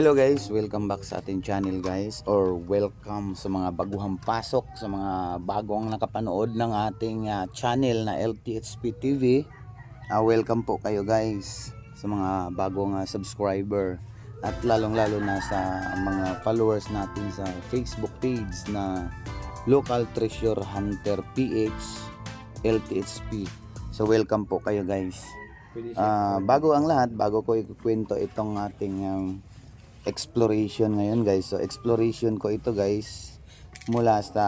Hello guys, welcome back sa ating channel guys or welcome sa mga baguhang pasok sa mga bagong nakapanood ng ating ah, channel na LTHP TV. Ah, welcome po kayo guys sa mga bagong ah, subscriber at lalong-lalo na sa mga followers natin sa Facebook page na Local Treasure Hunter PH LTHP. So welcome po kayo guys. Ah, bago ang lahat, bago ko ikukwento itong ating um, exploration ngayon guys. So exploration ko ito guys mula sa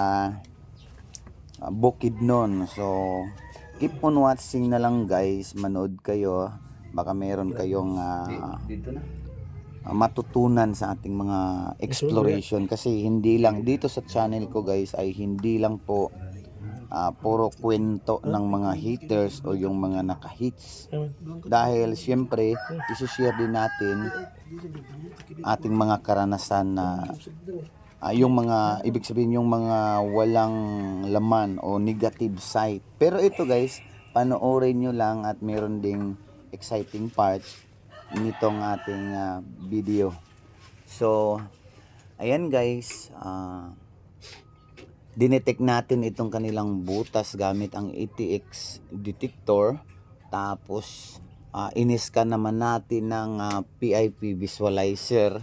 uh, Bukidnon. So keep on watching na lang guys. Manood kayo. Baka meron kayong uh, uh, matutunan sa ating mga exploration kasi hindi lang dito sa channel ko guys ay hindi lang po ah, puro kwento ng mga haters o yung mga naka-hits. Dahil siyempre isi-share din natin ating mga karanasan na ah, yung mga ibig sabihin yung mga walang laman o negative side. Pero ito guys panoorin nyo lang at meron ding exciting part nitong ating ah, video. So ayan guys ah dinetect natin itong kanilang butas gamit ang ATX detector. Tapos uh, iniskan naman natin ng ah, PIP visualizer.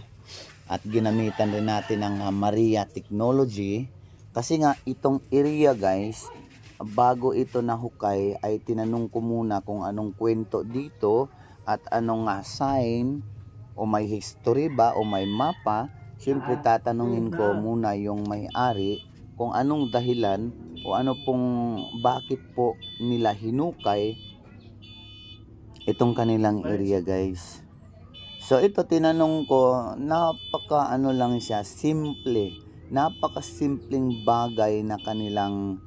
At ginamitan rin natin ng ah, Maria technology. Kasi nga itong area guys bago ito nahukay ay tinanong ko muna kung anong kwento dito at anong nga sign o may history ba o may mapa. Siyempre tatanungin ko muna yung may-ari kung anong dahilan o ano pong bakit po nila hinukay itong kanilang area guys. So ito tinanong ko, napaka ano lang siya, simple. Napaka simpleng bagay na kanilang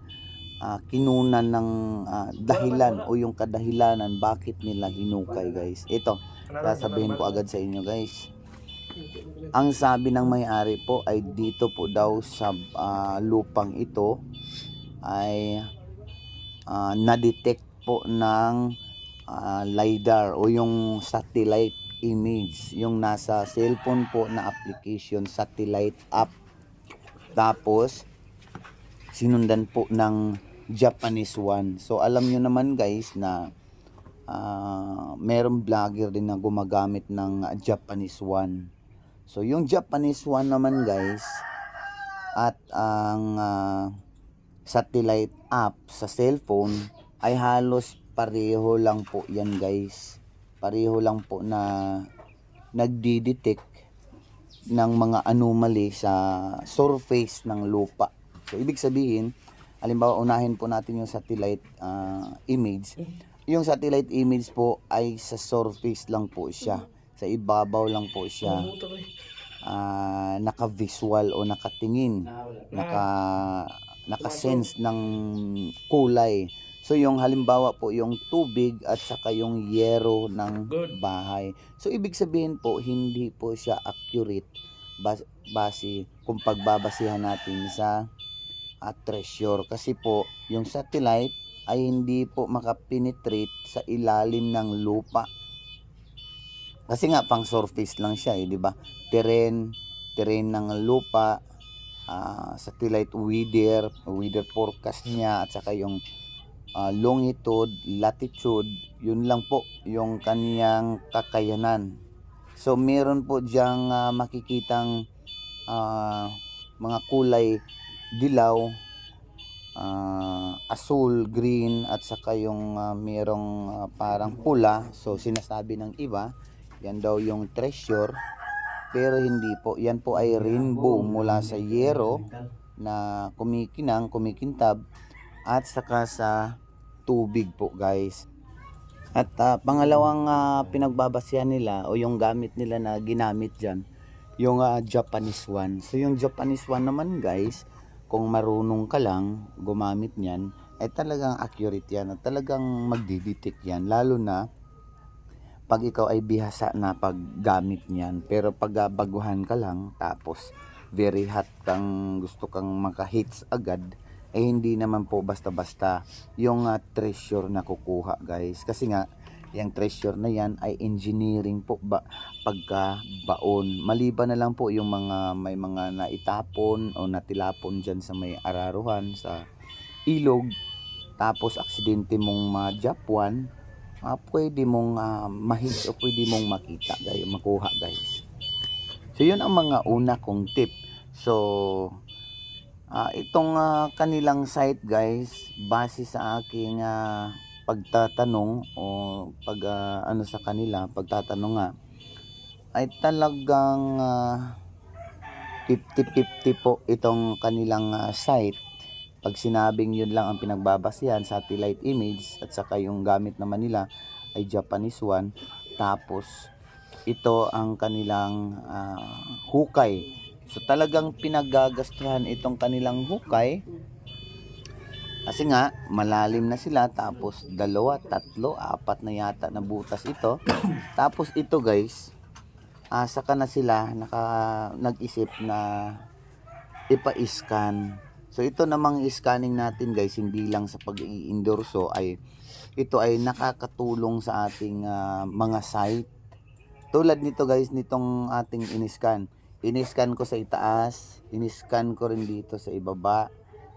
ah, kinunan ng ah, dahilan o yung kadahilanan bakit nila hinukay guys. Ito, sasabihin ko agad sa inyo guys. Ang sabi ng may-ari po ay dito po daw sa ah, lupang ito ay ah, na-detect po ng ah, LiDAR o yung satellite image, yung nasa cellphone po na application, satellite app. Tapos, sinundan po ng Japanese one. So, alam nyo naman guys na ah, merong vlogger din na gumagamit ng Japanese one. So, yung Japanese one naman guys, at ang ah, satellite app sa cellphone ay halos pareho lang po yan guys. Pareho lang po na nagdi-detect ng mga anomaly sa surface ng lupa. So, ibig sabihin, halimbawa unahin po natin yung satellite ah, image. Yung satellite image po ay sa surface lang po siya. Sa ibabaw lang po siya. Ah, naka-visual o nakatingin. Naka naka-sense ng kulay. So yung halimbawa po yung tubig at saka yung yero ng bahay. So ibig sabihin po hindi po siya accurate bas- base kung pagbabasihan natin sa at treasure kasi po yung satellite ay hindi po makapenetrate sa ilalim ng lupa. Kasi nga pang surface lang siya eh, di ba? Terrain, terrain ng lupa, ah, satellite weather, weather forecast niya at saka yung ah, longitude, latitude, yun lang po yung kaniyang kakayanan. So meron po diyang ah, makikitang ah, mga kulay dilaw, ah, asul, green at saka yung ah, merong ah, parang pula. So sinasabi ng iba, yan daw yung treasure. Pero hindi po, yan po ay rainbow mula sa yero na kumikinang, kumikintab at saka sa tubig po guys. At ah, pangalawang ah, pinagbabasihan nila o yung gamit nila na ginamit dyan, yung ah, Japanese one. So yung Japanese one naman guys, kung marunong ka lang gumamit niyan, ay talagang accurate yan at talagang magdidetect yan. Lalo na pag ikaw ay bihasa na paggamit niyan. Pero pag ah, baguhan ka lang, tapos very hot kang gusto kang maka-hits agad, eh hindi naman po basta-basta yung ah, treasure na kukuha guys. Kasi nga, Yung treasure na yan ay engineering po ba, pagka baon. Maliban na lang po yung mga may mga naitapon o natilapon dyan sa may araruhan sa ilog. Tapos aksidente mong majapuan, ah, pwede mong uh, mahit o pwede mong makita guys, makuha guys. So yun ang mga una kong tip. So ah, itong ah, kanilang site guys, base sa aking ah, pagtatanong o pag ah, ano sa kanila, pagtatanong nga ay talagang ah, 50-50 po itong kanilang ah, site. Pag sinabing yun lang ang pinagbabasihan, satellite image at saka yung gamit naman nila ay Japanese one. Tapos ito ang kanilang ah, hukay. So talagang pinagagastuhan itong kanilang hukay kasi nga, malalim na sila. Tapos, dalawa, tatlo, apat na yata na butas ito. Tapos, ito guys, ah, saka na sila naka, nag-isip na ipa-scan. So, ito namang scanning natin guys, hindi lang sa pag-i-endorso ay ito ay nakakatulong sa ating ah, mga site. Tulad nito guys, nitong ating in-scan. In-scan ko sa itaas, in-scan ko rin dito sa ibaba,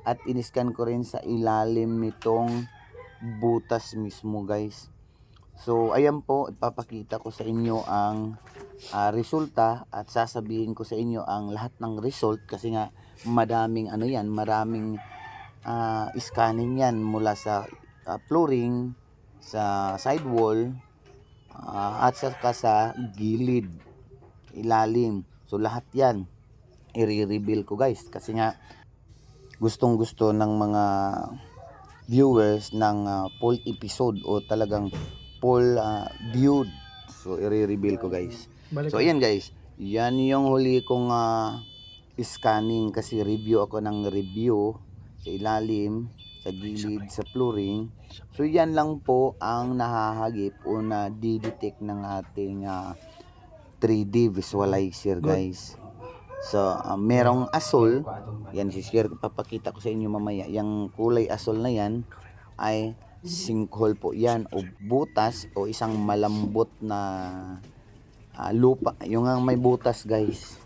at iniskan ko rin sa ilalim nitong butas mismo guys so ayan po ipapakita ko sa inyo ang ah, resulta at sasabihin ko sa inyo ang lahat ng result kasi nga madaming ano yan maraming ah, scanning yan mula sa ah, flooring sa sidewall ah, at saka sa gilid ilalim. So lahat yan i-reveal ko guys. Kasi nga gustong gusto ng mga viewers ng uh, full episode o talagang full uh, viewed. So i-reveal ko guys. So ayan guys. Yan yung huli kong uh, scanning kasi review ako ng review sa ilalim sa gilid sa flooring so yan lang po ang nahahagip o na didetect ng ating uh, 3D visualizer guys So, uh, merong asol. Yan, share papakita ko sa inyo mamaya. Yung kulay asol na yan ay sinkhole po yan o butas o isang malambot na ah, lupa. Yung ang may butas, guys.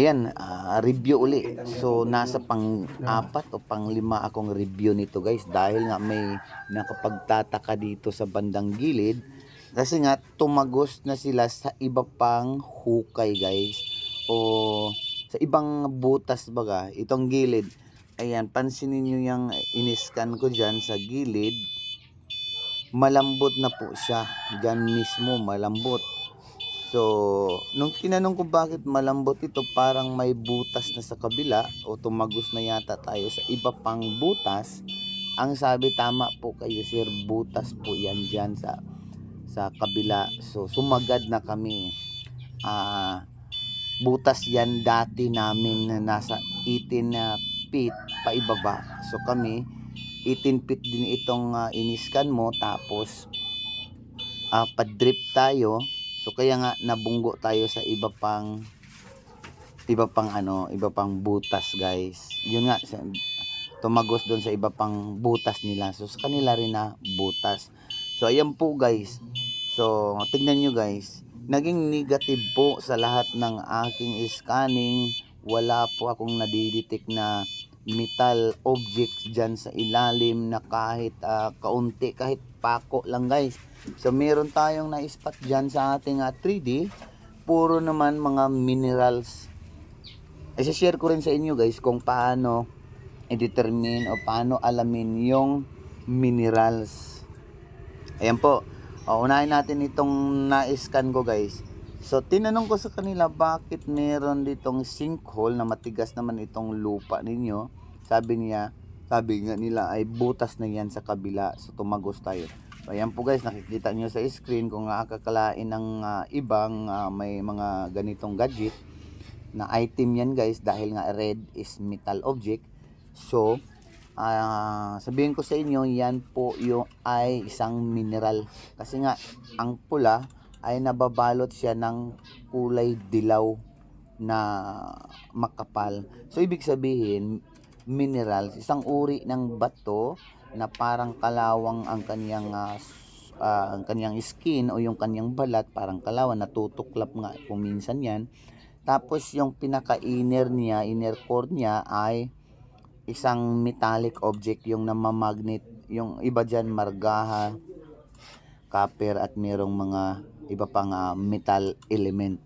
Ayan, ah, review uli. So, nasa pang apat o pang lima akong review nito guys. Dahil nga may nakapagtataka dito sa bandang gilid. Kasi nga, tumagos na sila sa iba pang hukay guys. O sa ibang butas baga, itong gilid. Ayan, pansinin nyo yung iniscan ko dyan sa gilid. Malambot na po siya. Dyan mismo, malambot. So, nung tinanong ko bakit malambot ito, parang may butas na sa kabila o tumagos na yata tayo sa iba pang butas. Ang sabi tama po kayo sir, butas po yan dyan sa sa kabila. So, sumagad na kami. Ah, butas yan dati namin na nasa 18 na feet pa ibaba. So, kami 18 feet din itong ah, iniskan mo tapos ah, pa-drip tayo. So kaya nga nabunggo tayo sa iba pang iba pang ano, iba pang butas, guys. Yun nga tumagos doon sa iba pang butas nila. So sa kanila rin na butas. So ayan po, guys. So tignan nyo, guys. Naging negative po sa lahat ng aking scanning. Wala po akong nadidetect na metal objects dyan sa ilalim na kahit ah, kaunti, kahit pako lang guys. So meron tayong na-spot dyan sa ating ah, 3D. Puro naman mga minerals. I-share ko rin sa inyo guys kung paano i-determine o paano alamin yung minerals. Ayan po. O, unahin natin itong na-scan ko guys. So, tinanong ko sa kanila bakit meron ditong sinkhole na matigas naman itong lupa ninyo. Sabi niya, sabi nga nila ay butas na yan sa kabila. So, tumagos tayo. So, ayan po guys, nakikita nyo sa screen kung akakalain ng ah, ibang ah, may mga ganitong gadget na item yan guys dahil nga red is metal object. So, ah, sabihin ko sa inyo, yan po yung ay isang mineral. Kasi nga, ang pula ay nababalot siya ng kulay dilaw na makapal. So, ibig sabihin, minerals, isang uri ng bato na parang kalawang ang kanyang s- ah, ang kanyang skin o yung kanyang balat parang kalawan natutuklap nga kung minsan yan. Tapos yung pinaka inner niya inner core niya ay isang metallic object yung namamagnet yung iba dyan margaha copper at merong mga iba pang ah, metal element.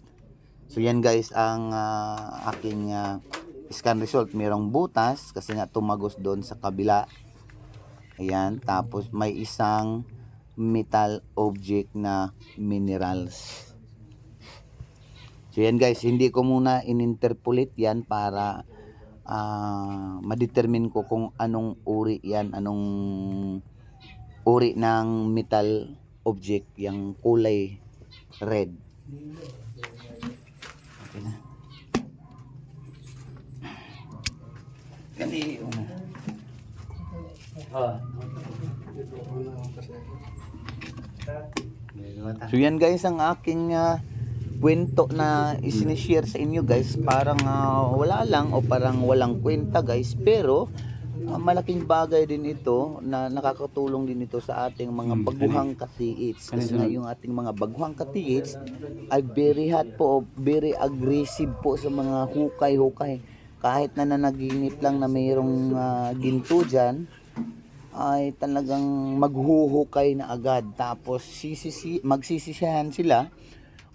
So yan guys ang ah, aking ah, scan result merong butas kasi nga tumagos doon sa kabila ayan tapos may isang metal object na minerals so yan guys hindi ko muna ininterpolate yan para ah ma-determine ko kung anong uri yan, anong uri ng metal object, yung kulay red. Okay na. Gani, una. So yan guys ang aking ah, kwento na isinishare sa inyo guys. Parang ah, wala lang o parang walang kwenta guys. Pero ah, malaking bagay din ito na nakakatulong din ito sa ating mga baguhang katiits. Kasi nga yung ating mga baguhang katiits ay very hot po very aggressive po sa mga hukay-hukay kahit na nanaginip lang na mayroong ah, ginto dyan ay talagang maghuhukay na agad. Tapos sisisi magsisisihan sila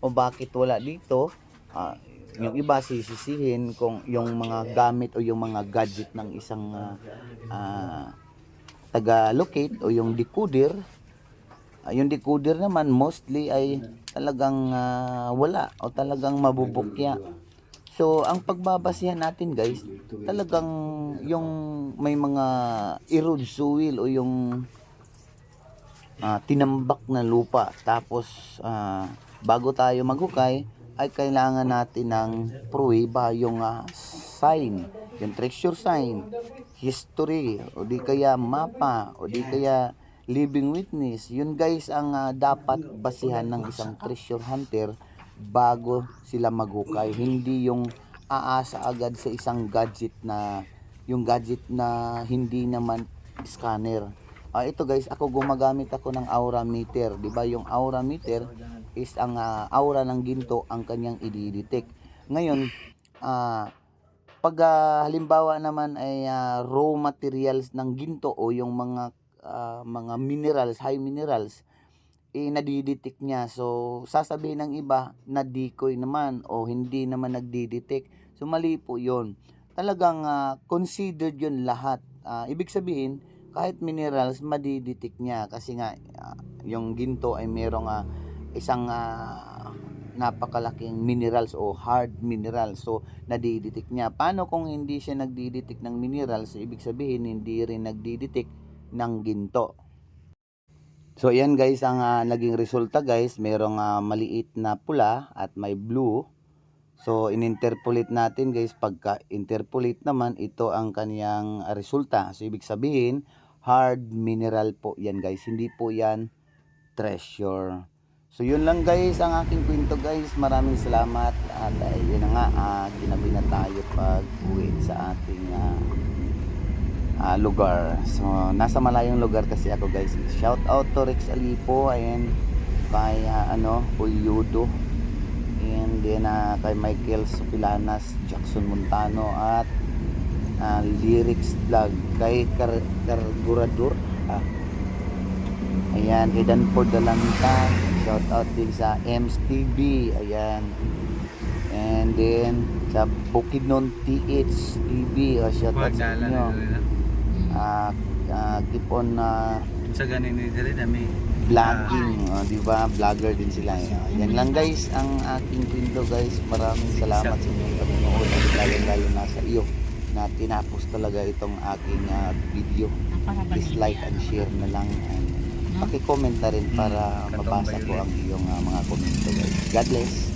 o bakit wala dito. Ah, yung iba sisisihin kung yung mga gamit o yung mga gadget ng isang ah, ah, taga-locate o yung decoder. Ah, yung decoder naman mostly ay talagang ah, wala o talagang mabubukya So, ang pagbabasihan natin guys, talagang yung may mga erode soil o yung ah, tinambak na lupa. Tapos, ah, bago tayo maghukay, ay kailangan natin ng pruweba yung ah, sign, yung treasure sign, history, o di kaya mapa, o di kaya living witness. Yun guys ang ah, dapat basihan ng isang treasure hunter bago sila maghukay. Hindi yung aasa agad sa isang gadget na yung gadget na hindi naman scanner. Ah, ito guys, ako gumagamit ako ng aura meter, ba? Yung aura meter is ang ah, aura ng ginto ang kanyang i-detect. Ngayon, ah pag ah, halimbawa naman ay ah, raw materials ng ginto o yung mga ah, mga minerals, high minerals, eh nadidetect niya. So, sasabihin ng iba na decoy naman o hindi naman nagdidetect. So, mali po yun. Talagang ah, considered yun lahat. Ah, ibig sabihin, kahit minerals, madidetect niya. Kasi nga, ah, yung ginto ay merong ah, isang ah, napakalaking minerals o hard minerals. So, nadidetect niya. Paano kung hindi siya nagdidetect ng minerals? Ibig sabihin, hindi rin nagdidetect ng ginto. So ayan guys ang ah, naging resulta guys, merong ah, maliit na pula at may blue. So ininterpolate natin guys, pagka interpolate naman ito ang kaniyang ah, resulta. So ibig sabihin hard mineral po yan guys, hindi po yan treasure. So yun lang guys ang aking kwento guys. Maraming salamat at uh, yun na nga ah, ginabi na tayo pag uwi sa ating ah, ah, lugar. So, nasa malayong lugar kasi ako guys. Shout out to Rex Alipo and kay ah, ano, Ulyudo. And then ah, kay Michael Supilanas, Jackson Montano at ah, Lyrics Vlog kay Car Carburador. Ah. Ayan, kay Danford Dalanta. Shout out din sa Ems TV. Ayan. And then sa Bukidnon TH TV. Oh, shout out sa inyo ah ah, keep on ah, sa ganin ni dali dami vlogging, oh, di ba? Vlogger din sila. Oh, yan lang guys ang aking kwento guys. Maraming salamat sa inyong panonood at lalo-lalo na sa iyo na tinapos talaga itong aking ah, video. Please like and share na lang and paki-comment na rin para Hmm, mabasa ko ang iyong ah, mga komento guys. God bless.